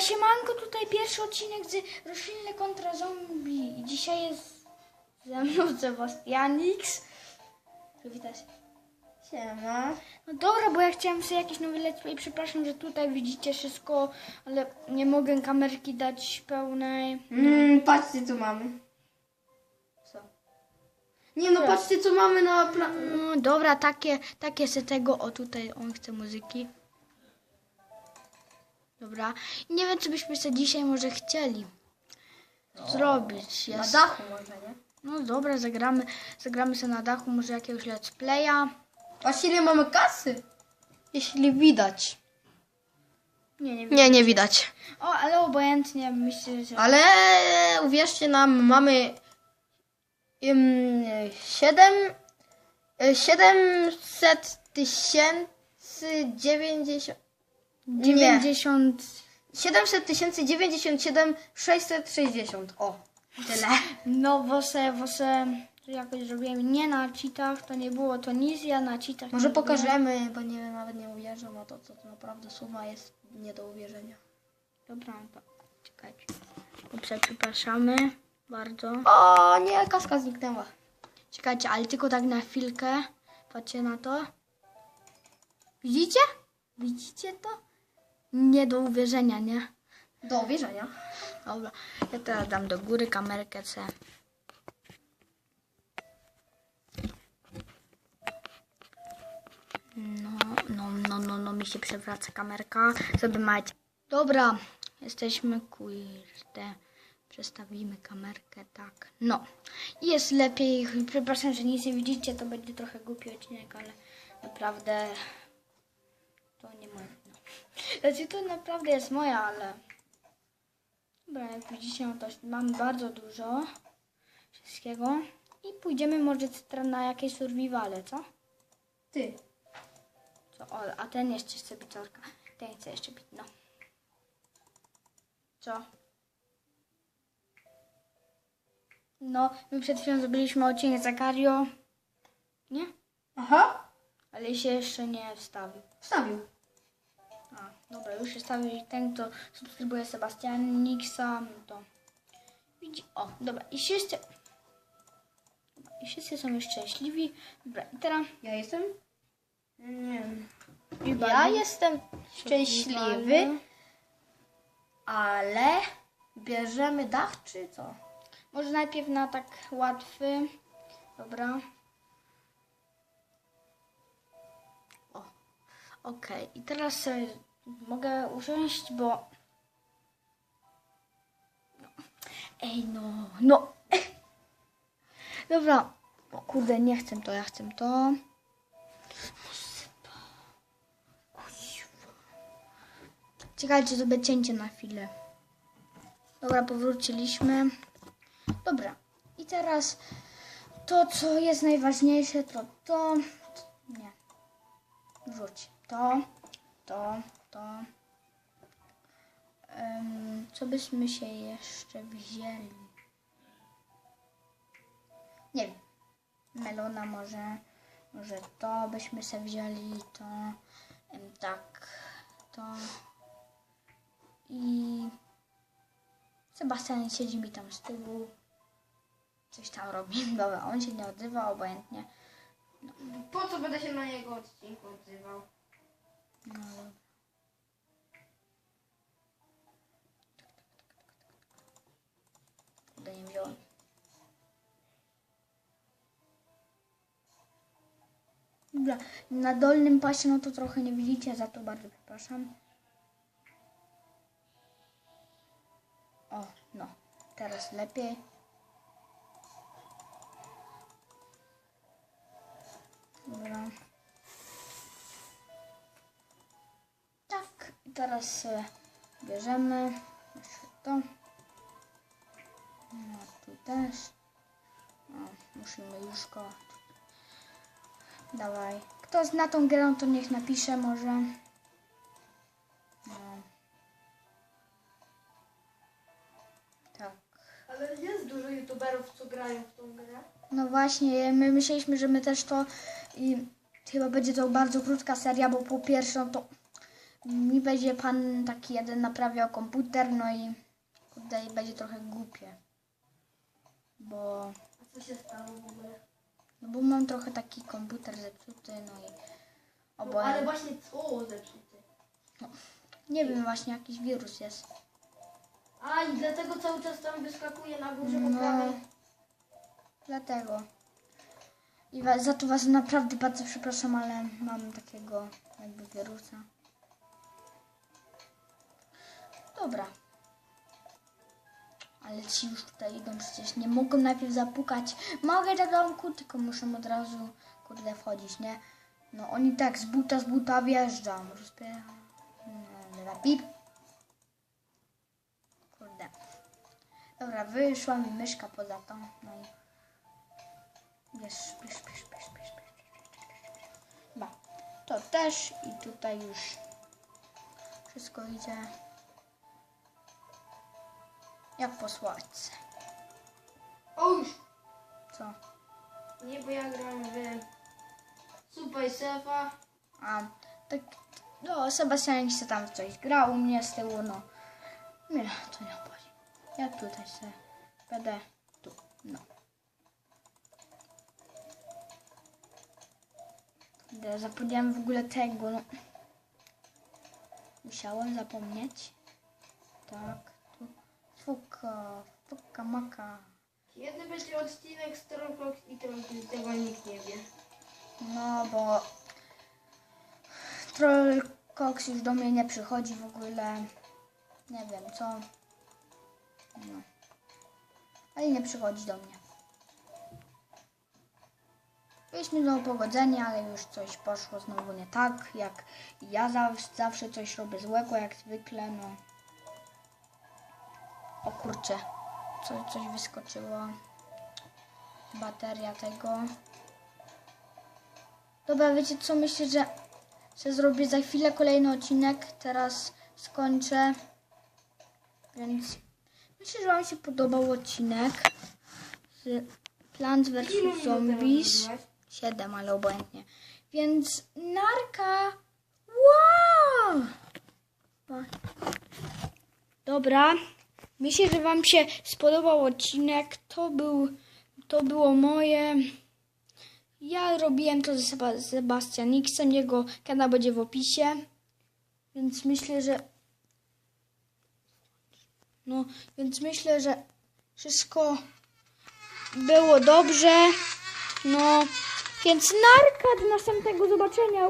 Siemanko, tutaj pierwszy odcinek z Roślinne kontra Zombie. I dzisiaj jest ze mną Sebastianix. Się. Siema. No dobra, bo ja chciałem sobie jakiś nowy let's play. Przepraszam, że tutaj widzicie wszystko, ale nie mogę kamerki dać pełnej. Mm, patrzcie co mamy. Co? Nie no, patrzcie co mamy na pla... No dobra, takie, takie se tego. O, tutaj on chce muzyki. Dobra. I nie wiem, czy byśmy sobie dzisiaj może chcieli zrobić. Na Jest... dachu może, nie? No dobra, zagramy, zagramy sobie na dachu może jakiegoś let's playa. Patrzcie ile mamy kasy. Jeśli widać. Nie, nie wiem. Nie, nie widać. O, ale obojętnie myślę, że... Ale uwierzcie nam, mamy um, 7 700 tysięcy 90 nie. 90... 700 tysięcy 97 660. O, tyle. No, bo se, bo se to jakoś zrobiłem nie na cheatach, to nie było to nic, ja na cheatach Może pokażemy, bo nie nawet nie uwierzą, a to, to, to naprawdę suma jest nie do uwierzenia. Dobra, no to czekajcie. Ups, przepraszamy bardzo. O, nie, kaska zniknęła. Czekajcie, ale tylko tak na chwilkę. Patrzcie na to. Widzicie? Widzicie to? Nie do uwierzenia, nie? Do uwierzenia. Dobra, ja teraz dam do góry kamerkę C. No, no, no, no, no, mi się przewraca kamerka, żeby mać. Dobra, jesteśmy, kurde. Przestawimy kamerkę, tak. No, jest lepiej. Przepraszam, że nic nie widzicie, to będzie trochę głupi odcinek, ale naprawdę to nie moje. Znaczy, to naprawdę jest moja, ale Dobra, jak widzicie, no to mamy bardzo dużo wszystkiego. I pójdziemy może na jakieś survivale, co? Ty. co? O, a ten jeszcze chce bicorka. Ten chce jeszcze bić, no. Co? No, my przed chwilą zrobiliśmy odcinek Zakario. Nie? Aha. Ale się jeszcze nie wstawił. Wstawił. Dobra, już stawił i ten, kto subskrybuje Sebastian Nixa, to widzi. O, dobra, i wszyscy. Dobra, I wszyscy są już szczęśliwi. Dobra, i teraz. Ja jestem? Nie wiem. Ja jestem szczęśliwy, ale bierzemy dach czy co? Może najpierw na tak łatwy. Dobra. O, okej. I teraz sobie mogę usiąść, bo. No. Ej, no, no. Dobra. O kurde, nie chcę to, ja chcę to. Czekajcie, sobie cięcie na chwilę. Dobra, powróciliśmy. Dobra. I teraz to, co jest najważniejsze, to to. Nie. Rzuć. To, to, to. Em, co byśmy się jeszcze wzięli? Nie wiem. Melona może. Może to byśmy sobie wzięli. To. Em, tak. To. I. Sebastian siedzi mi tam z tyłu. Coś tam robi. Dobra, on się nie odzywa, obojętnie. Po co będę się na jego odcinku odzywał? No nie wziąłem. Dobra, na dolnym pasie no to trochę nie widzicie, za to bardzo przepraszam. O, no, teraz lepiej. Dobra. Tak, teraz e, bierzemy to. No, tu też. Musimy już go. Dawaj. Kto zna tą grę, to niech napisze może. No. Tak. Ale jest dużo youtuberów, co grają w tą grę. No właśnie, my myśleliśmy, że my też to i chyba będzie to bardzo krótka seria, bo po pierwsze no to mi będzie pan taki jeden naprawiał komputer, no i kurde, i będzie trochę głupie. Bo, A co się stało w ogóle? no bo mam trochę taki komputer zepsuty, no i No, oboje. ale właśnie co zepsuty? Nie wiem, właśnie jakiś wirus jest. A i dlatego cały czas tam wyskakuje na górze po No. prawej. Dlatego. I wa- za to was naprawdę bardzo przepraszam, ale mam takiego jakby wirusa. Dobra. Ale ci już tutaj idą, przecież nie mogą najpierw zapukać. Mogę do domku, tylko muszę od razu, kurde, wchodzić, nie? No oni tak z buta, z buta wjeżdżam. Rozpie... No, pip. Kurde. Dobra, wyszła mi myszka poza tą. No i... Bierz, bierz, bierz, bierz, bierz, bierz, bierz. Ba. To też i tutaj już wszystko idzie jak po słodce. O już! Co? Nie, bo ja gram w Super Sefa. A, tak, no, Sebastian się tam coś grał u mnie z tyłu, no. Nie, to nie obchodzi. Ja tutaj się będę tu, no. Kurde, Zapomniałem w ogóle tego, no. Musiałem zapomnieć. Tak. Fuka, fuka maka. Kiedy będzie odcinek z Trollbox i Trollbox tego nikt nie wie. No, bo Troll Cox już do mnie nie przychodzi w ogóle. Nie wiem co. No. Ale nie przychodzi do mnie. Byliśmy znowu pogodzeni, ale już coś poszło znowu nie tak, jak ja zawsze coś robię złego, jak zwykle, no. O kurczę, coś, coś wyskoczyło. Bateria tego. Dobra, wiecie co? Myślę, że, że zrobię za chwilę kolejny odcinek. Teraz skończę. Więc myślę, że Wam się podobał odcinek z Plants vs. Zombies. teraz 7, ale obojętnie. Więc narka. Wow! Dobra. Myślę, że Wam się spodobał odcinek. To był, to było moje. Ja robiłem to ze Seba- Sebastianiksem, jego kanał będzie w opisie. Więc myślę, że. No, więc myślę, że wszystko było dobrze. No, więc narka do następnego zobaczenia.